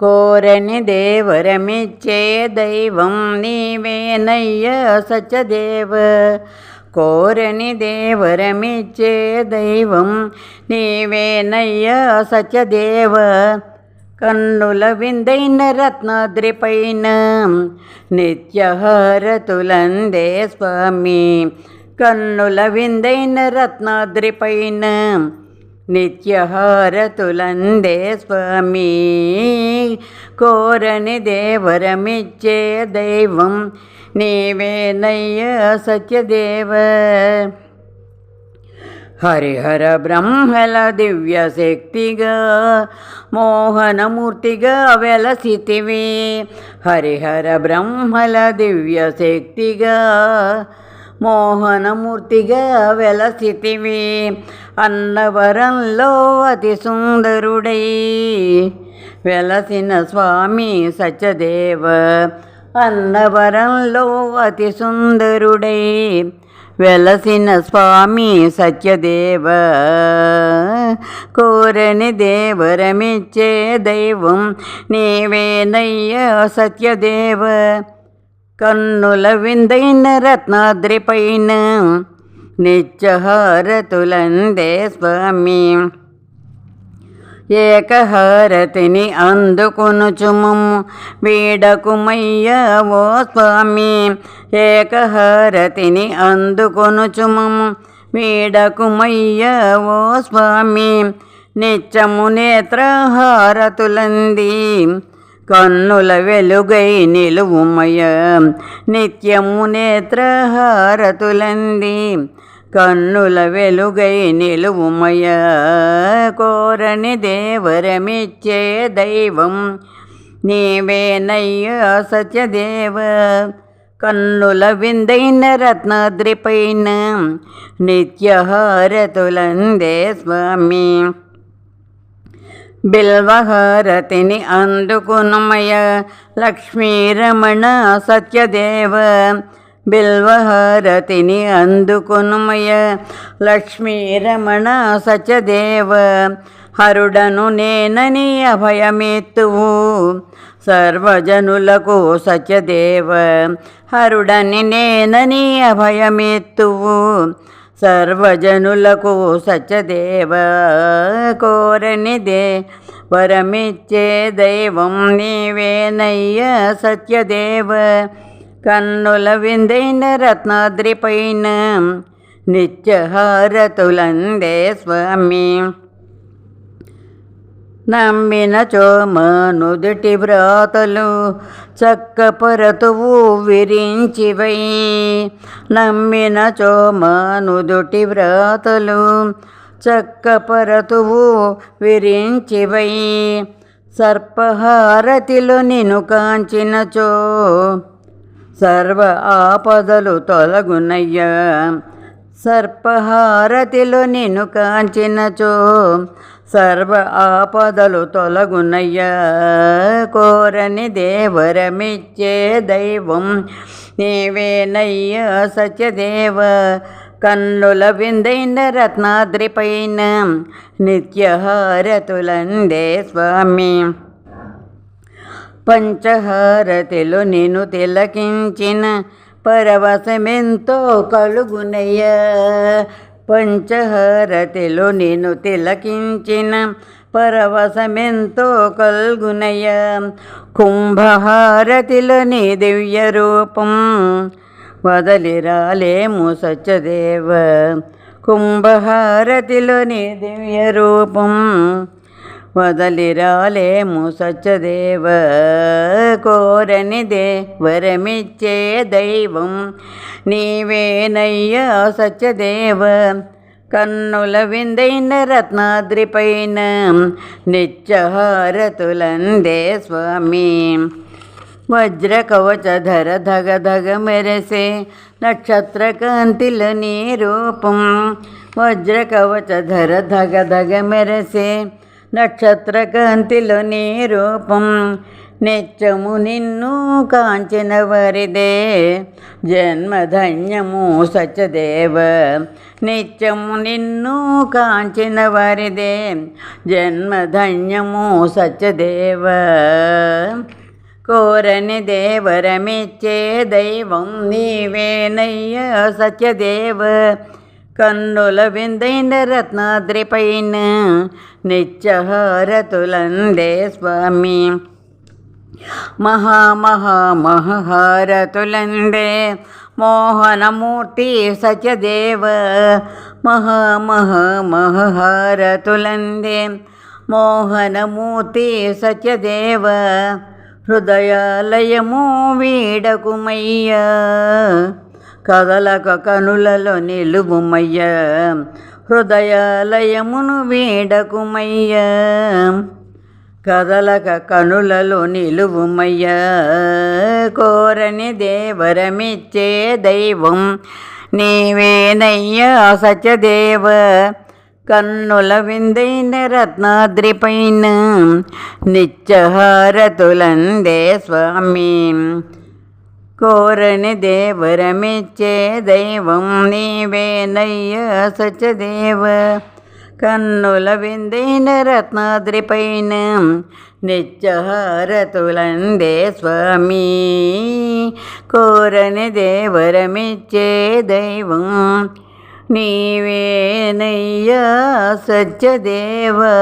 కోరని దేవరమిచ్చే దైవం నీవేనయ్య సత్యదేవ కోరని దేవరమిచ్చే దైవం నీవేనయ్య సత్యదేవ కన్నుల విందైన రత్నాద్రిపైన నిత్యహారతులందే స్వామి. కన్నుల విందైన రత్నాద్రిపైన నిత్యహారతులందే స్వామి. కోరని దేవరమిచ్చే దైవం నీవేనయ్య సత్యదేవ. హరిహర బ్రహ్మల దివ్య శక్తిగా మోహనమూర్తిగా వెలసితివి. హరిహర బ్రహ్మల దివ్య శక్తిగా మోహనమూర్తిగా వెలసితివి. అన్నవరంలో అతి సుందరుడై వెలసిన స్వామి సత్యదేవ. అన్నవరంలో అతి సుందరుడై వెలసిన స్వామి సత్యదేవ. కోరని దేవరమిచ్చే దైవం నీవేనయ్య సత్యదేవ. కన్నుల విందైన రత్నాద్రిపైన నిత్యహారతులందే స్వామి. ఏకహారతిని అందుకొనుచుమము వీడకుమయ్య ఓ స్వామి. ఏకహారతిని అందుకొనుచుమము వీడకుమయ్య ఓ స్వామి. నిత్యము నేత్రహారతులంది కన్నుల వెలుగై నిలువుమయ నిత్యము నేత్రహారతులంది. కన్నుల వెలుగై నిలువుమయ కోరని దేవరమిచ్చే దైవం. నీవేనయ్య సత్యదేవ. కన్నుల విందైన రత్నాద్రిపైన నిత్యహారతులందే స్వామి. బిల్వహారతిని అందుకునుమయ లక్ష్మీరమణ సత్యదేవ బిల్వహారతిని అందుకునుమయ లక్ష్మీరమణ సత్యదేవ హరుడను నేనని అభయమెత్తువు సర్వజనులకు సత్యదేవ హరుడని నేనని అభయమెత్తువు సర్వజనులకు సత్యదేవ కోరనిదే. వరమిచ్చే దైవం నీవేనయ్య సత్యదేవ. కన్నుల విందైన రత్నాద్రిపైన నిత్యహారతులందే స్వామి. నమ్మిన చోమనుదుటి వ్రాతలు చక్క పరతువు విరించివై. నమ్మిన మనుదుటి వ్రాతలు చక్క పరతువు విరించివై. సర్పహారతిలో నిను కాంచినచో సర్వ ఆపదలు తొలగునయ్యా. సర్పహారతిలో నిన్ను కాంచినచో సర్వ ఆపదలు తొలగునయ్యా. కోరని దేవరమిచ్చే దైవం నీవేనయ్య సత్యదేవ. కన్నుల విందైన రత్నాద్రిపైన నిత్యహారతులందే స్వామి. పంచహారతిలు నేను తిలకించిన పరవశమెంతో కలుగునయ్యా. పంచహారతిలో నేను తిలకించిన పరవశమెంతో కల్గునయ. కుంభహారతిలో నీ దివ్య రూపం వదలిరాలేము సత్యదేవ. కుంభహారతిలో నీ దివ్య రూపం వదలిరాలేము సత్యదేవ కోరని దే వరమిచ్చే దైవం నీవేనయ్యా సత్యదేవ కన్నుల విందైన రత్నాద్రిపైన నిత్యహారతులందే స్వామి. వజ్ర కవచధర ధగ ధగ మెరసే నక్షత్ర కాంతిల నీ రూపం వజ్ర కవచధర ధగ ధగ మెరసే నక్షత్రకాంతిలో నీ రూపం నిత్యము నిన్ను కాంచిన వరిదే జన్మధన్యము సత్యదేవ నిత్యము నిన్ను కాంచిన వరిదే జన్మధన్యము సత్యదేవ కోరని దేవరమిచ్చే దైవం నీవేనయ్య సత్యదేవ. కన్నుల విందైన రత్నాద్రిపైన నిత్యహారతులందే స్వామి. మహా మహా మహారతులందే మోహనమూర్తి సత్యదేవ. మహా మహా మహారతులందే మోహనమూర్తి సత్యదేవ. హృదయాలయము వీడకుమయ్యా. కదలక కనులలో నిలువుమయ్య. హృదయాలయమును వీడకుమయ్య. కదలక కనులలో నిలువుమయ్య. కోరని దేవరమిచ్చే దైవం నీవేనయ్యా సత్యదేవ. కన్నుల విందైన రత్నాద్రిపైన నిత్యహారతులందే స్వామి. కోరని దేవరమిచ్చే దైవం నీవేనయ్య సత్యదేవ కన్నుల విందైన రత్నాద్రిపైన నిత్యహారతులందే స్వామి. కోరని దేవరమిచ్చే దైవం నీవేనయ్యా సత్యదేవా